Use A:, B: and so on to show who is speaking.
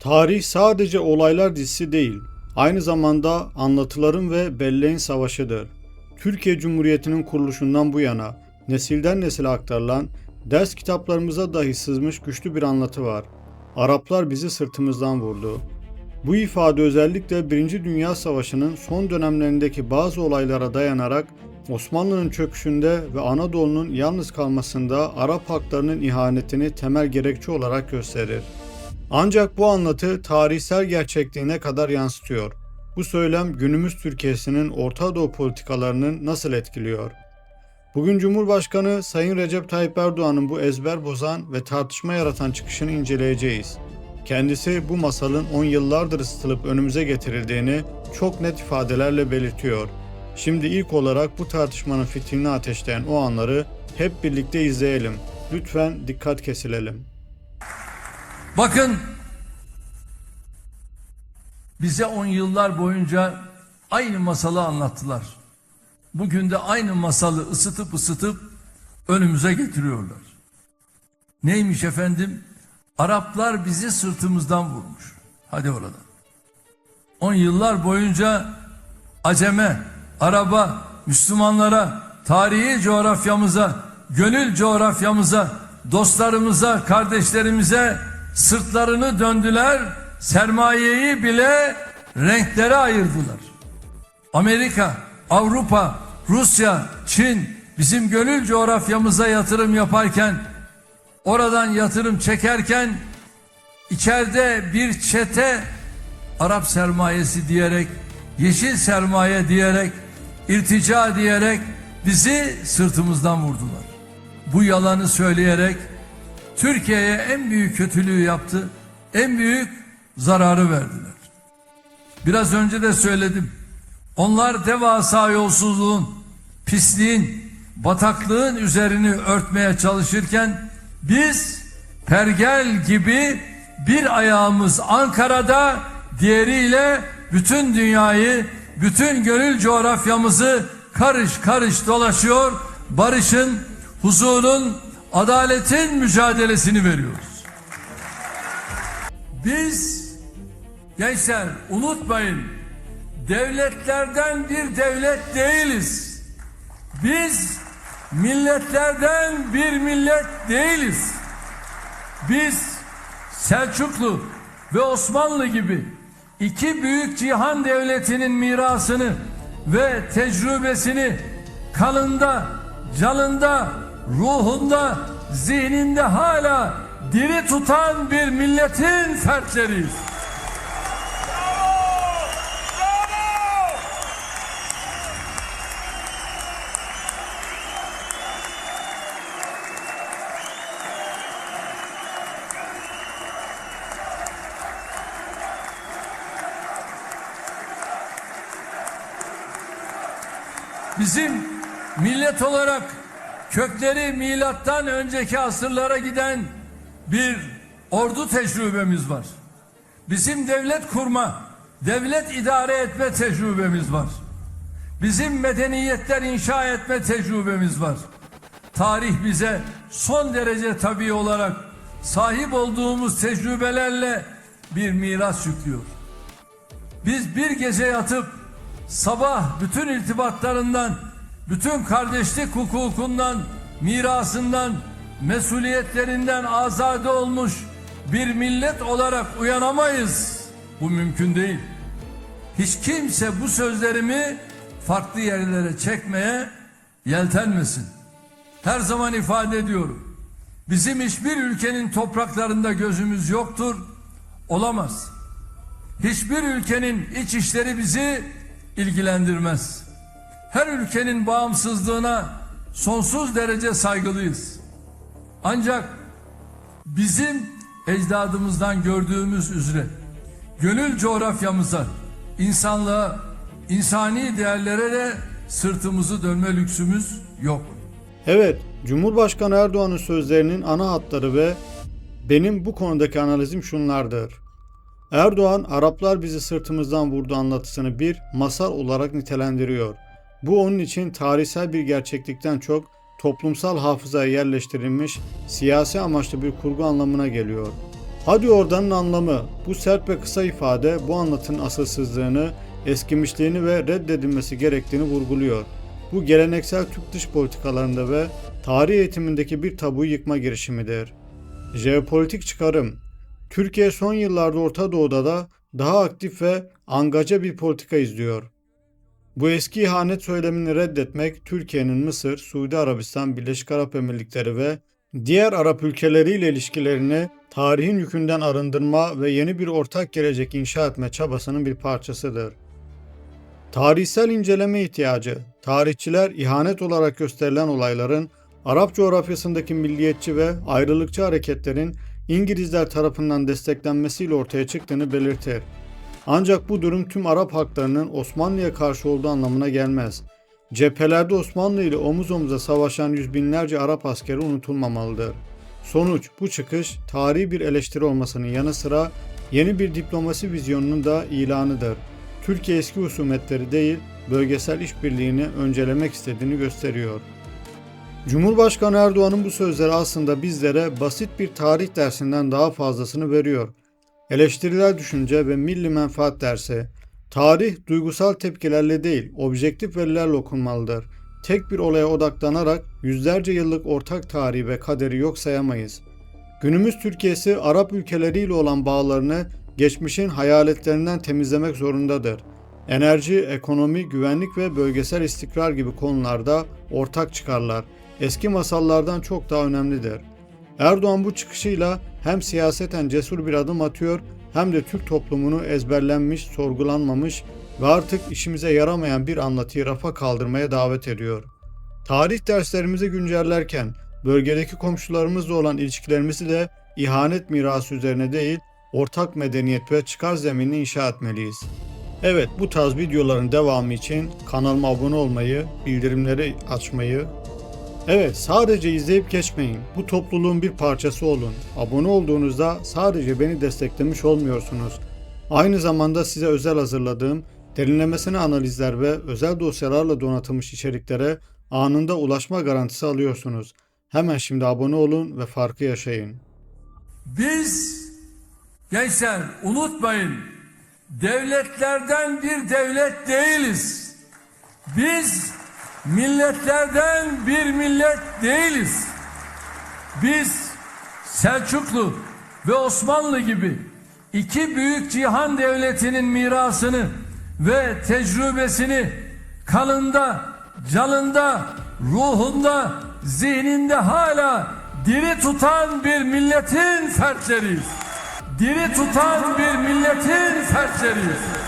A: Tarih sadece olaylar dizisi değil, aynı zamanda anlatıların ve belleğin savaşıdır. Türkiye Cumhuriyeti'nin kuruluşundan bu yana nesilden nesile aktarılan ders kitaplarımıza dahi sızmış güçlü bir anlatı var. Araplar bizi sırtımızdan vurdu. Bu ifade özellikle 1. Dünya Savaşı'nın son dönemlerindeki bazı olaylara dayanarak Osmanlı'nın çöküşünde ve Anadolu'nun yalnız kalmasında Arap haklarının ihanetini temel gerekçe olarak gösterir. Ancak bu anlatı tarihsel gerçekliğine kadar yansıtıyor. Bu söylem günümüz Türkiye'sinin Orta Doğu politikalarının nasıl etkiliyor? Bugün Cumhurbaşkanı Sayın Recep Tayyip Erdoğan'ın bu ezber bozan ve tartışma yaratan çıkışını inceleyeceğiz. Kendisi bu masalın 10 yıllardır ısıtılıp önümüze getirildiğini çok net ifadelerle belirtiyor. Şimdi ilk olarak bu tartışmanın fitilini ateşleyen o anları hep birlikte izleyelim. Lütfen dikkat kesilelim.
B: Bakın bize on yıllar boyunca aynı masalı anlattılar. Bugün de aynı masalı ısıtıp ısıtıp önümüze getiriyorlar. Neymiş efendim? Araplar bizi sırtımızdan vurmuş. Hadi oradan. On yıllar boyunca aceme, araba, Müslümanlara, tarihi coğrafyamıza, gönül coğrafyamıza, dostlarımıza, kardeşlerimize sırtlarını döndüler, sermayeyi bile renklere ayırdılar. Amerika, Avrupa, Rusya, Çin bizim gönül coğrafyamıza yatırım yaparken, oradan yatırım çekerken içeride bir çete Arap sermayesi diyerek, yeşil sermaye diyerek, irtica diyerek bizi sırtımızdan vurdular. Bu yalanı söyleyerek Türkiye'ye en büyük kötülüğü yaptı, en büyük zararı verdiler. Biraz önce de söyledim. Onlar devasa yolsuzluğun, pisliğin, bataklığın üzerini örtmeye çalışırken biz pergel gibi bir ayağımız Ankara'da, diğeriyle bütün dünyayı, bütün gönül coğrafyamızı karış karış dolaşıyor, barışın, huzurun, adaletin mücadelesini veriyoruz. Biz gençler unutmayın devletlerden bir devlet değiliz. Biz milletlerden bir millet değiliz. Biz Selçuklu ve Osmanlı gibi iki büyük cihan devletinin mirasını ve tecrübesini kanında, canında, ruhunda, zihninde hala diri tutan bir milletin fertleriyiz. Bizim millet olarak kökleri milattan önceki asırlara giden bir ordu tecrübemiz var. Bizim devlet kurma, devlet idare etme tecrübemiz var. Bizim medeniyetler inşa etme tecrübemiz var. Tarih bize son derece tabii olarak sahip olduğumuz tecrübelerle bir miras yüklüyor. Biz bir gece yatıp sabah bütün irtibatlarından, bütün kardeşlik hukukundan, mirasından, mesuliyetlerinden azade olmuş bir millet olarak uyanamayız. Bu mümkün değil. Hiç kimse bu sözlerimi farklı yerlere çekmeye yeltenmesin. Her zaman ifade ediyorum. Bizim hiçbir ülkenin topraklarında gözümüz yoktur, olamaz. Hiçbir ülkenin iç işleri bizi ilgilendirmez. Her ülkenin bağımsızlığına sonsuz derece saygılıyız. Ancak bizim ecdadımızdan gördüğümüz üzere gönül coğrafyamıza, insanlığa, insani değerlere de sırtımızı dönme lüksümüz yok.
A: Evet, Cumhurbaşkanı Erdoğan'ın sözlerinin ana hatları ve benim bu konudaki analizim şunlardır. Erdoğan, Araplar bizi sırtımızdan vurdu anlatısını bir masal olarak nitelendiriyor. Bu onun için tarihsel bir gerçeklikten çok toplumsal hafızaya yerleştirilmiş siyasi amaçlı bir kurgu anlamına geliyor. Hadi oradanın anlamı, bu sert ve kısa ifade bu anlatının asılsızlığını, eskimişliğini ve reddedilmesi gerektiğini vurguluyor. Bu geleneksel Türk dış politikalarında ve tarih eğitimindeki bir tabuyu yıkma girişimidir. Jeopolitik çıkarım Türkiye son yıllarda Orta Doğu'da da daha aktif ve angaja bir politika izliyor. Bu eski ihanet söylemini reddetmek Türkiye'nin Mısır, Suudi Arabistan, Birleşik Arap Emirlikleri ve diğer Arap ülkeleriyle ilişkilerini tarihin yükünden arındırma ve yeni bir ortak gelecek inşa etme çabasının bir parçasıdır. Tarihsel inceleme ihtiyacı, tarihçiler ihanet olarak gösterilen olayların Arap coğrafyasındaki milliyetçi ve ayrılıkçı hareketlerin İngilizler tarafından desteklenmesiyle ortaya çıktığını belirtir. Ancak bu durum tüm Arap halklarının Osmanlı'ya karşı olduğu anlamına gelmez. Cephelerde Osmanlı ile omuz omuza savaşan yüz binlerce Arap askeri unutulmamalıdır. Sonuç bu çıkış tarihi bir eleştiri olmasının yanı sıra yeni bir diplomasi vizyonunun da ilanıdır. Türkiye eski husumetleri değil, bölgesel işbirliğini öncelemek istediğini gösteriyor. Cumhurbaşkanı Erdoğan'ın bu sözleri aslında bizlere basit bir tarih dersinden daha fazlasını veriyor. Eleştiriler düşünce ve milli menfaat dersi. Tarih duygusal tepkilerle değil, objektif verilerle okunmalıdır. Tek bir olaya odaklanarak yüzlerce yıllık ortak tarihi ve kaderi yok sayamayız. Günümüz Türkiye'si Arap ülkeleriyle olan bağlarını geçmişin hayaletlerinden temizlemek zorundadır. Enerji, ekonomi, güvenlik ve bölgesel istikrar gibi konularda ortak çıkarlar eski masallardan çok daha önemlidir. Erdoğan bu çıkışıyla hem siyaseten cesur bir adım atıyor hem de Türk toplumunu ezberlenmiş, sorgulanmamış ve artık işimize yaramayan bir anlatıyı rafa kaldırmaya davet ediyor. Tarih derslerimizi güncellerken bölgedeki komşularımızla olan ilişkilerimizi de ihanet mirası üzerine değil, ortak medeniyet ve çıkar zeminini inşa etmeliyiz. Evet bu tarz videoların devamı için kanalıma abone olmayı, bildirimleri açmayı Evet, sadece izleyip geçmeyin. Bu topluluğun bir parçası olun. Abone olduğunuzda sadece beni desteklemiş olmuyorsunuz. Aynı zamanda size özel hazırladığım derinlemesine analizler ve özel dosyalarla donatılmış içeriklere anında ulaşma garantisi alıyorsunuz. Hemen şimdi abone olun ve farkı yaşayın.
B: Biz gençler unutmayın devletlerden bir devlet değiliz. Biz milletlerden bir millet değiliz. Biz Selçuklu ve Osmanlı gibi iki büyük cihan devletinin mirasını ve tecrübesini kanında, canında, ruhunda, zihninde hala diri tutan bir milletin fertleriyiz. Diri tutan bir milletin fertleriyiz.